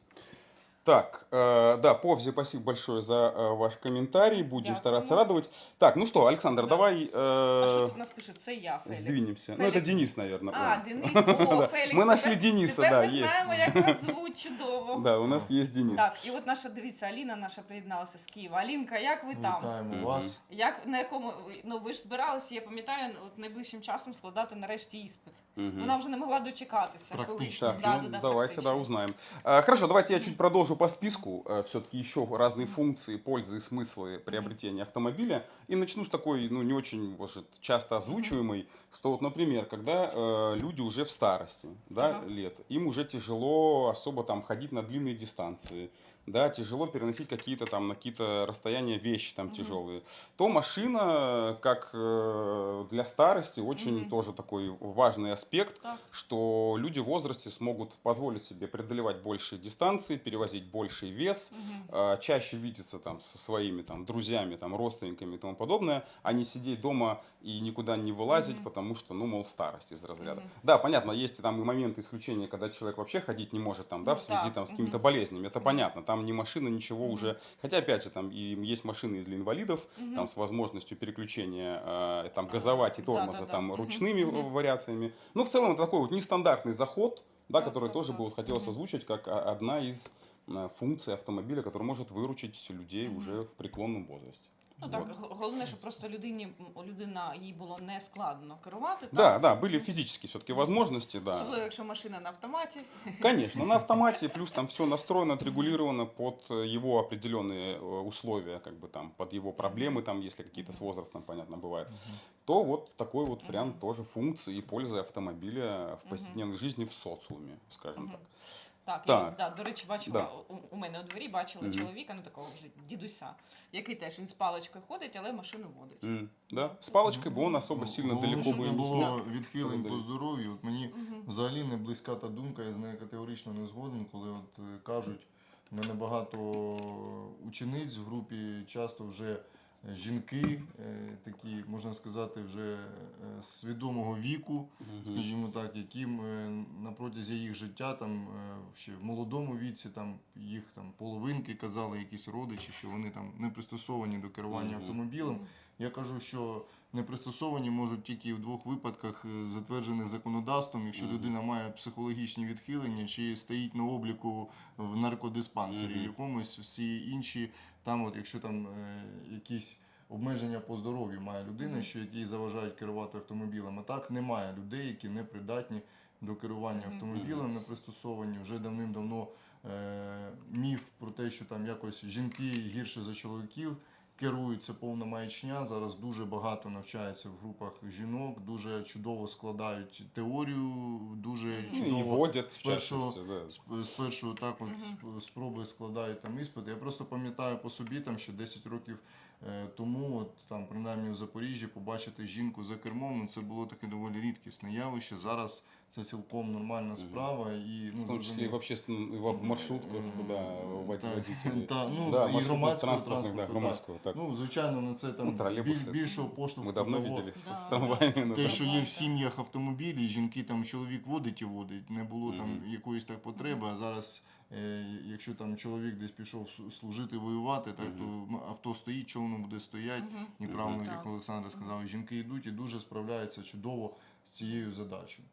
[SPEAKER 2] Так, э, да, Повзи, спасибо большое за э, ваш комментарий. Будем
[SPEAKER 3] Дякуємо.
[SPEAKER 2] стараться радовать. Так, ну что, Александр,
[SPEAKER 3] Да.
[SPEAKER 2] давай
[SPEAKER 3] А що
[SPEAKER 2] э,
[SPEAKER 3] тут у нас пише? Це я, Фелікс.
[SPEAKER 2] сдвинемся. Ну, это
[SPEAKER 3] Фелікс.
[SPEAKER 2] Денис, наверное.
[SPEAKER 3] А,
[SPEAKER 2] он.
[SPEAKER 3] Денис, о,
[SPEAKER 2] Да.
[SPEAKER 3] Фелікс.
[SPEAKER 2] Мы нашли
[SPEAKER 3] тепер-
[SPEAKER 2] Дениса,
[SPEAKER 3] тепер
[SPEAKER 2] да,
[SPEAKER 3] ми
[SPEAKER 2] есть.
[SPEAKER 3] знаємо, як вас звуть чудово.
[SPEAKER 2] Да, у нас есть Денис.
[SPEAKER 3] Так, і от наша, дивіться, Аліна наша приєдналася з Києва. Алінка, як ви там?
[SPEAKER 1] Вітаємо
[SPEAKER 2] Мгм.
[SPEAKER 1] вас.
[SPEAKER 3] Як на якому ну ви ж збиралися, я пам'ятаю, от найближчим часом складати нарешті іспит.
[SPEAKER 2] Мгм.
[SPEAKER 3] Вона вже не могла дочекатися.
[SPEAKER 1] Практично.
[SPEAKER 3] Коли...
[SPEAKER 2] Так, ну, давайте, да, узнаем. А, Хорошо, давайте я чуть продолжу по списку. Все-таки еще разные функции, пользы и смыслы приобретения автомобиля. И начну с такой, ну, не очень, может, часто озвучиваемой, что вот, например, когда э, люди уже в старости, да,
[SPEAKER 3] Ага.
[SPEAKER 2] лет, им уже тяжело особо там ходить на длинные дистанции, да, тяжело переносить какие-то там на какие-то расстояния вещи там
[SPEAKER 3] Мгм.
[SPEAKER 2] тяжелые, то машина, как э, для старости, очень
[SPEAKER 3] Мгм.
[SPEAKER 2] тоже такой важный аспект,
[SPEAKER 3] Так.
[SPEAKER 2] что люди в возрасте смогут позволить себе преодолевать большие дистанции, перевозить больший вес,
[SPEAKER 3] Мгм.
[SPEAKER 2] а, чаще видеться там со своими там друзьями, там родственниками и тому подобное, а не сидеть дома и никуда не вылазить,
[SPEAKER 3] Мгм.
[SPEAKER 2] потому что, ну, мол, старость из разряда.
[SPEAKER 3] Мгм.
[SPEAKER 2] Да, понятно, есть там и моменты исключения, когда человек вообще ходить не может там, да,
[SPEAKER 3] Ну
[SPEAKER 2] в связи там с какими-то болезнями, это
[SPEAKER 3] Мгм.
[SPEAKER 2] понятно, там ни машина, ничего
[SPEAKER 3] Мгм.
[SPEAKER 2] уже, хотя опять же там и есть машины для инвалидов,
[SPEAKER 3] Мгм.
[SPEAKER 2] там с возможностью переключения э, там газовать и
[SPEAKER 3] Да,
[SPEAKER 2] тормоза
[SPEAKER 3] да, да.
[SPEAKER 2] там ручными
[SPEAKER 3] Мгм.
[SPEAKER 2] вариациями. Ну, в целом, это такой вот нестандартный заход, да,
[SPEAKER 3] Так,
[SPEAKER 2] который тоже бы вот хотелось
[SPEAKER 3] Мгм.
[SPEAKER 2] озвучить как а, одна из э, функций автомобиля, который может выручить людей
[SPEAKER 3] Мгм.
[SPEAKER 2] уже в преклонном возрасте.
[SPEAKER 3] Ну так,
[SPEAKER 2] Вот.
[SPEAKER 3] г- головне, щоб просто людині м, людина їй було не складно керувати.
[SPEAKER 2] Да,
[SPEAKER 3] так?
[SPEAKER 2] да, были физические все-таки возможности,
[SPEAKER 3] Особливо,
[SPEAKER 2] да.
[SPEAKER 3] якщо машина на автоматі.
[SPEAKER 2] Конечно, на автомате, плюс там все настроено, отрегулировано под э, его определенные э, условия, как бы там, под его проблемы, там, если какие-то с возрастом, понятно, бывает. то вот такой вот вариант
[SPEAKER 3] Мгм.
[SPEAKER 2] тоже функции и пользы автомобиля в
[SPEAKER 3] Мгм.
[SPEAKER 2] повседневной жизни в социуме, скажем
[SPEAKER 3] Мгм.
[SPEAKER 2] так.
[SPEAKER 3] Так,
[SPEAKER 2] Так.
[SPEAKER 3] Я, да, до речі, бачила
[SPEAKER 2] Да.
[SPEAKER 3] у, у мене у дворі бачила
[SPEAKER 2] Мгм.
[SPEAKER 3] чоловіка, ну такого вже дідуся, який теж він з паличкою ходить, але машину водить.
[SPEAKER 2] М, Да, с палочкой бы он особо
[SPEAKER 1] Ну,
[SPEAKER 2] сильно далеко
[SPEAKER 1] не було відхилень по здоров'ю. От мені
[SPEAKER 3] Мгм.
[SPEAKER 1] взагалі не близька та думка, я з нею категорично не згоден, коли от кажуть, в мене багато учениць в групі, часто вже жінки, е, такі, можна сказати, вже е, свідомого віку, скажімо так, яким е, на протязі їх життя, там ще в молодому віці, там їх там половинки казали, якісь родичі, що вони там не пристосовані до керування автомобілем. Я кажу, що не пристосовані можуть тільки в двох випадках, затверджених законодавством, якщо людина має психологічні відхилення чи стоїть на обліку в наркодиспансері
[SPEAKER 2] Мгм.
[SPEAKER 1] якомусь, всі інші, там, от якщо там е, якісь обмеження по здоров'ю має людина, що які заважають керувати автомобілем. А так немає людей, які не придатні до керування автомобілем, не пристосовані. Вже давним-давно е, міф про те, що там якось жінки гірше за чоловіків керують, це повна маячня. Зараз дуже багато навчається в групах жінок, дуже чудово складають теорію, дуже
[SPEAKER 2] Ну,
[SPEAKER 1] чудово
[SPEAKER 2] водят, в
[SPEAKER 1] спершу-
[SPEAKER 2] частности, да.
[SPEAKER 1] Спершу так от сп- спроби складають там іспити. Я просто пам'ятаю по собі, там ще 10 років е, тому, от там принаймні в Запоріжжі, побачити жінку за кермом, ну це було таке доволі рідкісне явище. Зараз це цілком нормальна справа і ну
[SPEAKER 2] В том числе и
[SPEAKER 1] зрозуміло,
[SPEAKER 2] в общественном, и в в маршрутках,
[SPEAKER 1] М,
[SPEAKER 2] да, вод-
[SPEAKER 1] так,
[SPEAKER 2] водители.
[SPEAKER 1] та, ну,
[SPEAKER 2] да,
[SPEAKER 1] і
[SPEAKER 2] маршрутных
[SPEAKER 1] громадського
[SPEAKER 2] транспортных, да,
[SPEAKER 1] транспорту, так.
[SPEAKER 2] громадского, так.
[SPEAKER 1] Ну, звичайно, на це там
[SPEAKER 2] Ну, тролейбуси.
[SPEAKER 1] біль, більшого поштовху.
[SPEAKER 2] Мы давно
[SPEAKER 1] того,
[SPEAKER 2] видели с,
[SPEAKER 3] Да,
[SPEAKER 2] с
[SPEAKER 3] да.
[SPEAKER 2] трамваями. на
[SPEAKER 1] Те, що є в
[SPEAKER 3] Нормально.
[SPEAKER 1] сім'ях автомобілі, жінки там чоловік водить і водить, не було там
[SPEAKER 2] Мгм.
[SPEAKER 1] якоїсь так потреби, а зараз Е, Якщо там чоловік десь пішов слу- служити, воювати, так то м- авто стоїть, що воно буде стояти.
[SPEAKER 3] Мгм.
[SPEAKER 1] Неправильно,
[SPEAKER 2] Мгм.
[SPEAKER 1] як
[SPEAKER 3] Так.
[SPEAKER 1] Олександр сказав, жінки йдуть і дуже справляються чудово з цією задачею.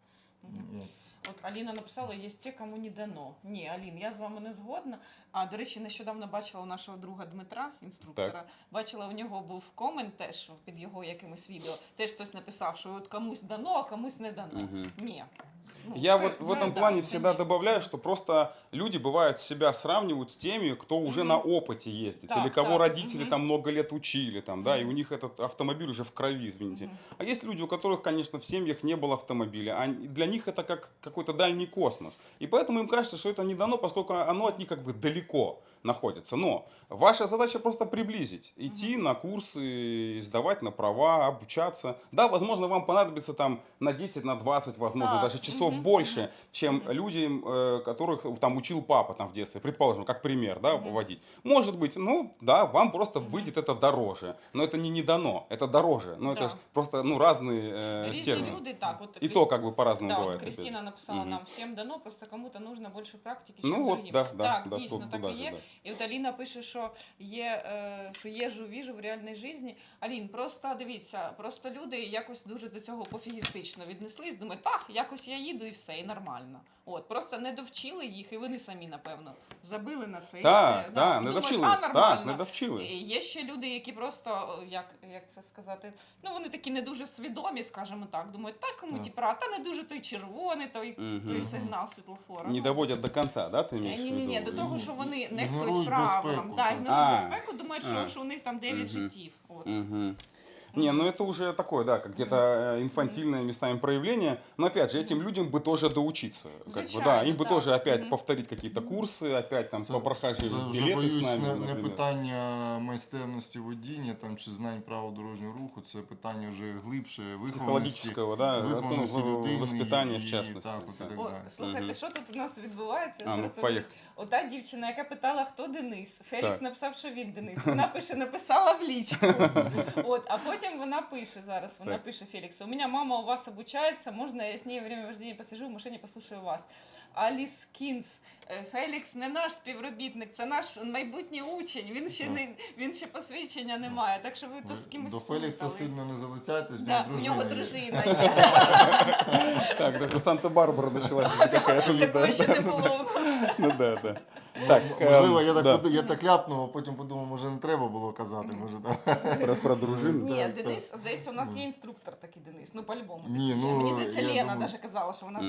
[SPEAKER 1] От.
[SPEAKER 3] Аліна написала, є ті, кому не дано. Ні, Алін, я з вами не згодна. А до речі, нещодавно бачила у нашого друга Дмитра, інструктора. Бачила, у нього був комент теж під його якимось відео. Теж хтось написав, що от комусь дано, а комусь не дано.
[SPEAKER 2] Угу.
[SPEAKER 3] Ні. Ну,
[SPEAKER 2] Я
[SPEAKER 3] це-
[SPEAKER 2] вот в
[SPEAKER 3] це
[SPEAKER 2] этом
[SPEAKER 3] да,
[SPEAKER 2] плане
[SPEAKER 3] це
[SPEAKER 2] всегда
[SPEAKER 3] ні.
[SPEAKER 2] добавляю, что просто люди бывают себя сравнивают с теми, кто уже
[SPEAKER 3] Мгм.
[SPEAKER 2] на опыте ездит,
[SPEAKER 3] Так,
[SPEAKER 2] или кого
[SPEAKER 3] так,
[SPEAKER 2] родители
[SPEAKER 3] мгм.
[SPEAKER 2] там много лет учили, там, да, и у
[SPEAKER 3] Мгм.
[SPEAKER 2] них этот автомобиль уже в крови, извините.
[SPEAKER 3] Мгм.
[SPEAKER 2] А есть люди, у которых, конечно, в семьях не было автомобиля, а для них это как какой-то дальний космос. И поэтому им кажется, что это не дано, поскольку оно от них как бы далеко находится. Но ваша задача просто приблизить, идти на курсы, сдавать на права, обучаться. Да, возможно, вам понадобится там на 10, на 20, возможно,
[SPEAKER 3] Так,
[SPEAKER 2] даже часов
[SPEAKER 3] мгм,
[SPEAKER 2] больше,
[SPEAKER 3] мгм.
[SPEAKER 2] чем
[SPEAKER 3] Мгм.
[SPEAKER 2] людям, э, которых там учил папа там в детстве, предположим, как пример, да,
[SPEAKER 3] Мгм.
[SPEAKER 2] водить. Может быть, ну, да, вам просто
[SPEAKER 3] Мгм.
[SPEAKER 2] выйдет это дороже, но это не не дано, это дороже, ну, это
[SPEAKER 3] Да.
[SPEAKER 2] ж просто, ну, разные э,
[SPEAKER 3] Різні
[SPEAKER 2] термины.
[SPEAKER 3] люди, так. От
[SPEAKER 2] И то как бы по-разному
[SPEAKER 3] Да,
[SPEAKER 2] бывает.
[SPEAKER 3] вот
[SPEAKER 2] опять же.
[SPEAKER 3] Кристина написала
[SPEAKER 2] Мгм.
[SPEAKER 3] нам, всем дано, просто кому-то нужно больше практики, чем
[SPEAKER 2] Ну вот,
[SPEAKER 3] другим.
[SPEAKER 2] да, да,
[SPEAKER 3] так,
[SPEAKER 2] да,
[SPEAKER 3] дійсно,
[SPEAKER 2] тут
[SPEAKER 3] так
[SPEAKER 2] туда
[SPEAKER 3] і
[SPEAKER 2] же,
[SPEAKER 3] є.
[SPEAKER 2] да.
[SPEAKER 3] І от Аліна пише, що є, е, що єжу віжу в реальній житті. Алін, просто дивіться, просто люди якось дуже до цього пофігістично віднеслись, думають, так, якось я їду і все, і нормально. От, просто не довчили їх, і вони самі, напевно, забили на це. і
[SPEAKER 2] Так,
[SPEAKER 3] все.
[SPEAKER 2] да, не довчили,
[SPEAKER 3] а,
[SPEAKER 2] так,
[SPEAKER 3] нормально.
[SPEAKER 2] не довчили.
[SPEAKER 3] І Є ще люди, які просто, як, як це сказати, ну вони такі не дуже свідомі, скажімо так, думають, так кому ті права, та не дуже той червоний, той,
[SPEAKER 2] Мгм.
[SPEAKER 3] той сигнал світлофора.
[SPEAKER 2] Не
[SPEAKER 3] Ну,
[SPEAKER 2] доводят до конца, да, ты имеешь
[SPEAKER 3] ні, ні, ні, до того, що вони нехтують правилам,
[SPEAKER 1] безпеку,
[SPEAKER 3] да, ігнорують безпеку, думають, що, що у них там 9
[SPEAKER 2] Мгм.
[SPEAKER 3] життів. От.
[SPEAKER 2] Мгм. Не, ну это уже такое, да, как где-то э, инфантильное местами проявление. Но опять же, этим людям бы тоже доучиться. Как бы, да,
[SPEAKER 3] Звичайно,
[SPEAKER 2] им бы
[SPEAKER 3] так.
[SPEAKER 2] тоже опять
[SPEAKER 3] Мгм.
[SPEAKER 2] повторить какие-то курсы, опять там
[SPEAKER 1] Це,
[SPEAKER 2] попрохаживать
[SPEAKER 1] це вже
[SPEAKER 2] билеты
[SPEAKER 1] боюсь
[SPEAKER 2] с нами,
[SPEAKER 1] не, не
[SPEAKER 2] например.
[SPEAKER 1] питання майстерності водіння там, чи знань правил дорожнього руху, це питання вже глибше вихованості,
[SPEAKER 2] Психологического, да,
[SPEAKER 1] вихованості
[SPEAKER 2] ну,
[SPEAKER 1] людини
[SPEAKER 2] воспитания
[SPEAKER 1] і,
[SPEAKER 2] в частности.
[SPEAKER 1] Так, от, і так
[SPEAKER 3] О,
[SPEAKER 1] далі.
[SPEAKER 3] слухайте,
[SPEAKER 2] Мгм.
[SPEAKER 3] що тут у нас відбувається?
[SPEAKER 2] А, ну,
[SPEAKER 3] Зараз
[SPEAKER 2] поїхали.
[SPEAKER 3] подивлюсь. Ота дівчина, яка питала, хто Денис. Фелікс
[SPEAKER 2] Так.
[SPEAKER 3] написав, що він Денис. Вона пише, написала в лічку. От, а потім вона пише зараз. Вона
[SPEAKER 2] Так.
[SPEAKER 3] пише Феліксу: У мене мама у вас обучається, можна я з нею время вождения посижу в машині, послушаю вас. Аліс Кінс, е, Фелікс не наш співробітник, це наш майбутній учень. Він ще не він ще посвідчення не має. Так що ви то з кимось
[SPEAKER 1] До Фелікса сильно не залицяйтесь,
[SPEAKER 3] Да, у нього
[SPEAKER 1] дружина.
[SPEAKER 3] є.
[SPEAKER 2] Так, так Санта-Барбара началась какая-то.
[SPEAKER 3] Такого ще не було у нас.
[SPEAKER 2] Ну да, да. Так,
[SPEAKER 1] Можливо,
[SPEAKER 2] ем,
[SPEAKER 1] я так,
[SPEAKER 2] да.
[SPEAKER 1] я так ляпнув, а потім подумав, може не треба було казати. Може, так.
[SPEAKER 2] Про, про дружину.
[SPEAKER 3] Ні,
[SPEAKER 1] Так,
[SPEAKER 3] Денис, здається, у нас є інструктор такий Денис. Ну, по-любому.
[SPEAKER 1] Ні, ну,
[SPEAKER 3] Мені здається, Лена
[SPEAKER 1] думаю-
[SPEAKER 3] навіть казала, що вона.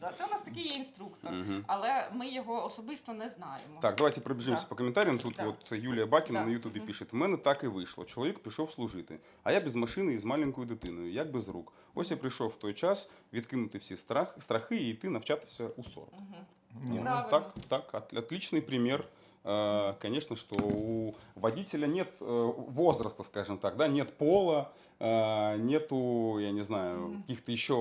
[SPEAKER 3] Да, Це у нас такий є інструктор.
[SPEAKER 2] Мгм.
[SPEAKER 3] Але ми його особисто не знаємо.
[SPEAKER 2] Так, давайте пробіжимося по коментарям. Тут
[SPEAKER 3] Да.
[SPEAKER 2] от Юлія Бакіна
[SPEAKER 3] Да.
[SPEAKER 2] на Ютубі пише: в мене так і вийшло. Чоловік пішов служити, а я без машини і з маленькою дитиною, як без рук. Ось я прийшов в той час відкинути всі страх, страхи і йти навчатися у 40.
[SPEAKER 3] Мгм.
[SPEAKER 1] Ні, ну.
[SPEAKER 2] Так, так, от- отличный пример. Э, Конечно, что у водителя нет э, возраста, скажем так, да, нет пола, э, нету, я не знаю, каких-то еще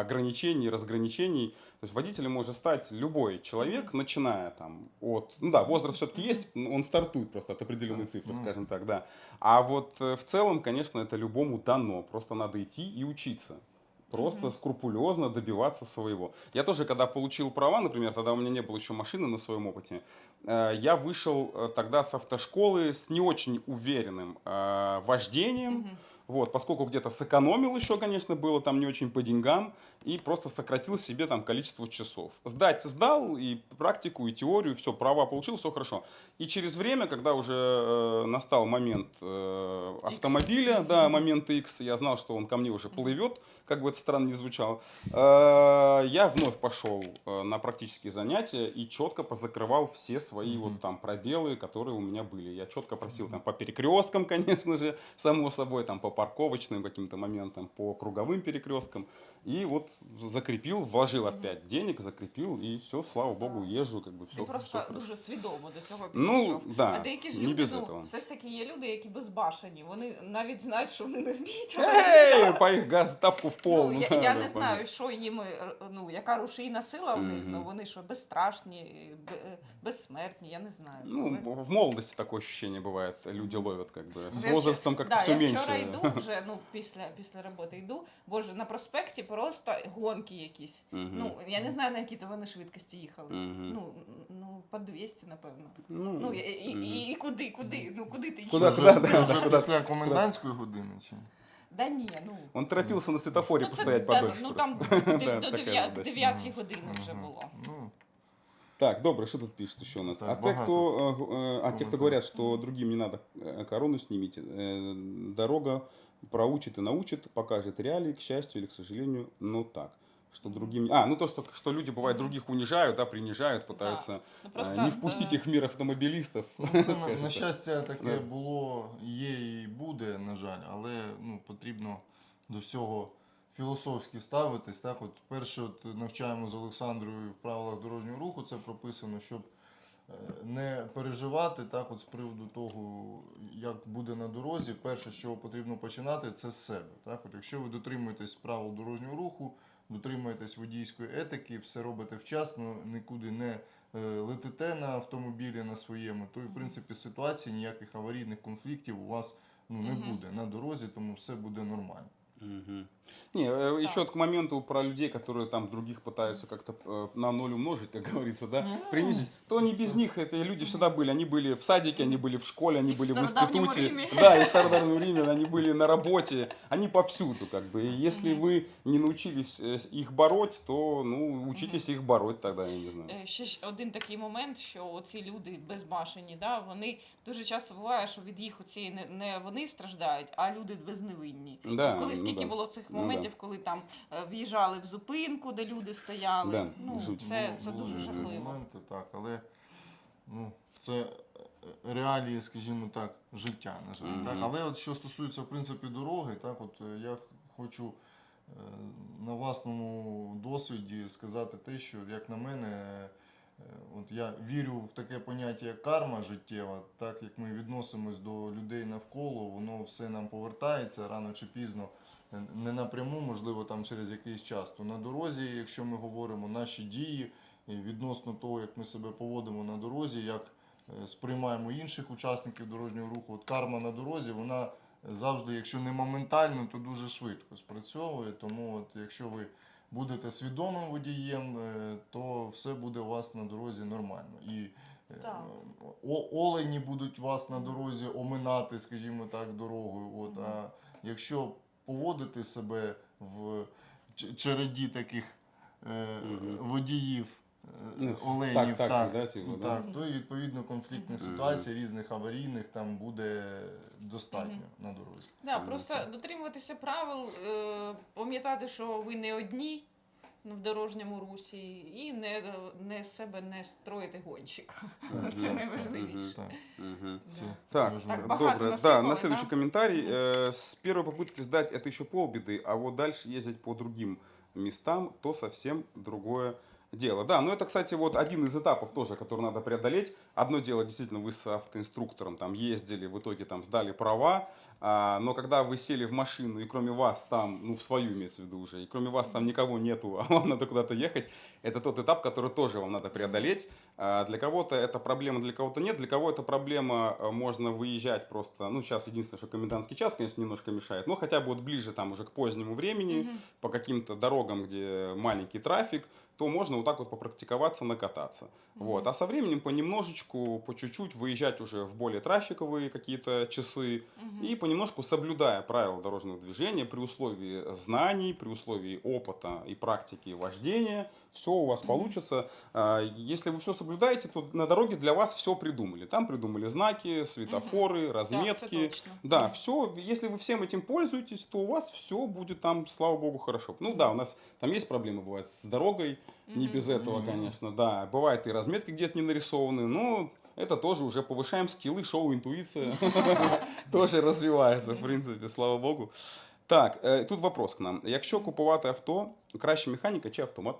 [SPEAKER 2] ограничений, разграничений. То есть водителем может стать любой человек, начиная там от, ну да, возраст все-таки есть, он стартует просто от определенной цифры, скажем так, да. А вот в целом, конечно, это любому дано, просто надо идти и учиться. Просто
[SPEAKER 3] Мгм.
[SPEAKER 2] скрупулезно добиваться своего. Я тоже, когда получил права, например, тогда у меня не было еще машины на своем опыте, э, я вышел э, тогда с автошколы с не очень уверенным э, вождением.
[SPEAKER 3] Мгм.
[SPEAKER 2] Вот, поскольку где-то сэкономил еще, конечно, было там не очень по деньгам, и просто сократил себе там количество часов. Сдать сдал, и практику, и теорию, все, права получил, все хорошо. И через время, когда уже э, настал момент э, автомобиля, да, момент X, я знал, что он ко мне уже плывет, как бы это странно ни звучало, э, я вновь пошел э, на практические занятия и четко позакрывал все свои
[SPEAKER 1] Мгм.
[SPEAKER 2] вот там пробелы, которые у меня были. Я четко просил там по перекресткам, конечно же, само собой, там по парковочным каким-то моментам, по круговым перекресткам. И вот закрепил, вложил
[SPEAKER 3] Мгм.
[SPEAKER 2] опять денег, закрепил, и все, слава богу, езжу, как бы все.
[SPEAKER 3] Ти просто дуже свідомо до цього
[SPEAKER 2] Ну,
[SPEAKER 3] підійшов.
[SPEAKER 2] да,
[SPEAKER 3] а деякі ж
[SPEAKER 2] не
[SPEAKER 3] люди,
[SPEAKER 2] без
[SPEAKER 3] ну,
[SPEAKER 2] этого.
[SPEAKER 3] все ж таки є люди, які безбашені. Вони навіть знають, що вони не вміють.
[SPEAKER 2] Эй, по их газ, тапку в пол.
[SPEAKER 3] Ну, я,
[SPEAKER 2] да,
[SPEAKER 3] я
[SPEAKER 2] да,
[SPEAKER 3] не знаю, що їм, е, ну, яка рушійна сила в них,
[SPEAKER 2] Мгм.
[SPEAKER 3] ну вони що, безстрашні, бе- безсмертні, я не знаю.
[SPEAKER 2] Ну,
[SPEAKER 3] Але-
[SPEAKER 2] в молодости такое ощущение бывает, люди ловят как бы. С
[SPEAKER 3] Я
[SPEAKER 2] возрастом как-то
[SPEAKER 3] да,
[SPEAKER 2] все
[SPEAKER 3] я
[SPEAKER 2] меньше.
[SPEAKER 3] вчора йду вже, ну, після, після роботи йду, боже, на проспекті просто гонки якісь.
[SPEAKER 2] Мгм.
[SPEAKER 3] Ну, я не знаю, на якій то вони швидкості їхали.
[SPEAKER 2] Мгм.
[SPEAKER 3] Ну, ну, по 200, напевно.
[SPEAKER 2] Ну,
[SPEAKER 3] Ну, і, і,
[SPEAKER 2] мгм.
[SPEAKER 3] і, і куди, куди? Ну, куди ти
[SPEAKER 2] Куда,
[SPEAKER 1] Це
[SPEAKER 3] йдеш?
[SPEAKER 1] вже,
[SPEAKER 2] куда,
[SPEAKER 1] це
[SPEAKER 2] да,
[SPEAKER 1] вже
[SPEAKER 2] куда?
[SPEAKER 1] після комендантської години чи? ні?
[SPEAKER 3] Да ні, ну.
[SPEAKER 2] Он торопился на светофоре
[SPEAKER 3] Ну, це,
[SPEAKER 2] постоять
[SPEAKER 3] да,
[SPEAKER 2] подольше.
[SPEAKER 3] ну
[SPEAKER 2] просто.
[SPEAKER 3] там до,
[SPEAKER 2] Да,
[SPEAKER 3] до
[SPEAKER 2] такая
[SPEAKER 3] 9,
[SPEAKER 2] задача.
[SPEAKER 3] 9
[SPEAKER 1] Мгм.
[SPEAKER 3] години вже
[SPEAKER 1] Мгм.
[SPEAKER 3] було.
[SPEAKER 1] Ну,
[SPEAKER 2] Так, добре, что тут пишут еще у нас?
[SPEAKER 1] Так,
[SPEAKER 2] а те,
[SPEAKER 1] богато.
[SPEAKER 2] кто, э, г- э, а те, кто
[SPEAKER 1] Комментарий.
[SPEAKER 2] говорят, что другим не надо э, корону снимите, э, дорога проучит и научит, покажет реалии, к счастью или к сожалению, но так. Что другим... А, ну то, что, что люди, бывает,
[SPEAKER 3] Мгм.
[SPEAKER 2] других унижают, да, принижают, пытаются
[SPEAKER 3] Ну,
[SPEAKER 2] э,
[SPEAKER 3] просто,
[SPEAKER 2] не впустить
[SPEAKER 3] е,
[SPEAKER 2] их в мир автомобилистов.
[SPEAKER 1] Ну, це, на,
[SPEAKER 2] скажем
[SPEAKER 1] на
[SPEAKER 2] так.
[SPEAKER 1] щастя, таке
[SPEAKER 2] Да.
[SPEAKER 1] було, є і буде, на жаль, але ну, потрібно до всього філософськи ставитись. Так, от перше, от навчаємо з Олександрою в правилах дорожнього руху, це прописано, щоб е, не переживати так, от з приводу того, як буде на дорозі. Перше, з чого потрібно починати, це з себе. Так, от якщо ви дотримуєтесь правил дорожнього руху, дотримуєтесь водійської етики, все робите вчасно, нікуди не е, летите на автомобілі на своєму, то в принципі ситуації ніяких аварійних конфліктів у вас ну, не буде на дорозі, тому все буде нормально.
[SPEAKER 2] Мгм. Не, э, еще
[SPEAKER 3] Так.
[SPEAKER 2] вот к моменту про людей, которые там других пытаются как-то э, на ноль умножить, как говорится, да,
[SPEAKER 3] М.
[SPEAKER 2] принизить, то они без них, эти люди всегда были. Они были в садике, они были в школе, они
[SPEAKER 3] И в
[SPEAKER 2] были в
[SPEAKER 3] стародавнем
[SPEAKER 2] институте.
[SPEAKER 3] Риме.
[SPEAKER 2] Да, и в стародавнем Риме, они были на работе, они повсюду, как бы. И если
[SPEAKER 3] Мгм.
[SPEAKER 2] вы не научились э, их бороть, то, ну, учитесь их бороть тогда, я не знаю.
[SPEAKER 3] Е, Ще ж один такий момент, що ці люди безбашені, да, вони дуже часто буває, що від їх оці не, не вони страждають, а люди безневинні.
[SPEAKER 2] Да,
[SPEAKER 3] коли
[SPEAKER 2] ну
[SPEAKER 3] скільки
[SPEAKER 2] да.
[SPEAKER 3] було цих
[SPEAKER 2] Ну
[SPEAKER 3] моментів, коли там е, в'їжджали в зупинку, де люди стояли.
[SPEAKER 2] Да,
[SPEAKER 3] ну,
[SPEAKER 2] жуть.
[SPEAKER 3] це,
[SPEAKER 1] Ну,
[SPEAKER 3] це дуже жахливо.
[SPEAKER 1] моменти, так, але ну, це е, реалії, скажімо так, життя, на жаль.
[SPEAKER 2] Мгм.
[SPEAKER 1] Так? Але от що стосується в принципі дороги, так, от е, я хочу на власному досвіді сказати те, що, як на мене, от я вірю в таке поняття, як карма життєва, так як ми відносимось до людей навколо, воно все нам повертається рано чи пізно. Не напряму, можливо, там через якийсь час. То на дорозі, якщо ми говоримо наші дії відносно того, як ми себе поводимо на дорозі, як е, сприймаємо інших учасників дорожнього руху, от карма на дорозі, вона завжди, якщо не моментально, то дуже швидко спрацьовує. Тому, от, якщо ви будете свідомим водієм, е, то все буде у вас на дорозі нормально. І е,
[SPEAKER 3] Так.
[SPEAKER 1] олені будуть вас на дорозі оминати, скажімо так, дорогою. От, а якщо поводити себе в череді таких е, водіїв, е,
[SPEAKER 2] Ну,
[SPEAKER 1] оленів,
[SPEAKER 2] так, так,
[SPEAKER 1] так,
[SPEAKER 2] да, типу, да.
[SPEAKER 1] так, то і відповідно конфліктних ситуацій, різних аварійних там буде достатньо на дорозі.
[SPEAKER 3] Да, просто
[SPEAKER 2] це-
[SPEAKER 3] дотримуватися правил, е, пам'ятати, що ви не одні в дорожньому русі, і не, не з себе не строїти гонщика. Це
[SPEAKER 2] Мгм.
[SPEAKER 3] найважливіше.
[SPEAKER 2] Мгм.
[SPEAKER 1] Так,
[SPEAKER 2] Мгм.
[SPEAKER 1] це
[SPEAKER 2] Так,
[SPEAKER 1] важливо.
[SPEAKER 3] Так, богато
[SPEAKER 2] добре.
[SPEAKER 3] нас
[SPEAKER 2] Да,
[SPEAKER 3] слухали,
[SPEAKER 2] на следующий
[SPEAKER 3] да?
[SPEAKER 2] комментарий.
[SPEAKER 3] Мгм.
[SPEAKER 2] Э, с первой попытки сдать это еще полбеды, а вот дальше ездить по другим местам, то совсем другое дело. Да, ну это, кстати, вот один из этапов тоже, который надо преодолеть. Одно дело, действительно, вы с автоинструктором там ездили, в итоге там сдали права, а, но когда вы сели в машину, и кроме вас там, ну в свою имеется в виду уже, и кроме вас там никого нету, а вам надо куда-то ехать, это тот этап, который тоже вам надо преодолеть. А, Для кого-то это проблема, для кого-то нет. Для кого это проблема, э, можно выезжать просто, ну сейчас единственное, что комендантский час, конечно, немножко мешает, но хотя бы вот ближе там уже к позднему времени,
[SPEAKER 3] Мгм.
[SPEAKER 2] по каким-то дорогам, где маленький трафик, то можно вот так вот попрактиковаться, накататься. Вот. А со временем понемножечку, по чуть-чуть выезжать уже в более трафиковые какие-то часы
[SPEAKER 3] Мгм.
[SPEAKER 2] и понемножку соблюдая правила дорожного движения при условии знаний, при условии опыта и практики вождения, все у вас получится. А, Если вы все соблюдаете, то на дороге для вас все придумали. Там придумали знаки, светофоры,
[SPEAKER 3] Да,
[SPEAKER 2] разметки. Да,
[SPEAKER 3] Мгм.
[SPEAKER 2] все, если вы всем этим пользуетесь, то у вас все будет там, слава богу, хорошо. Ну да, у нас там есть проблемы, бывает, с дорогой, не без этого, конечно, да. Бывает и разметки где-то не нарисованы, но это тоже уже повышаем скиллы, шоу, интуиция тоже развивается, в принципе, слава богу. Так, е, тут вопрос к нам. Якщо купувати авто, краще механіка чи автомат?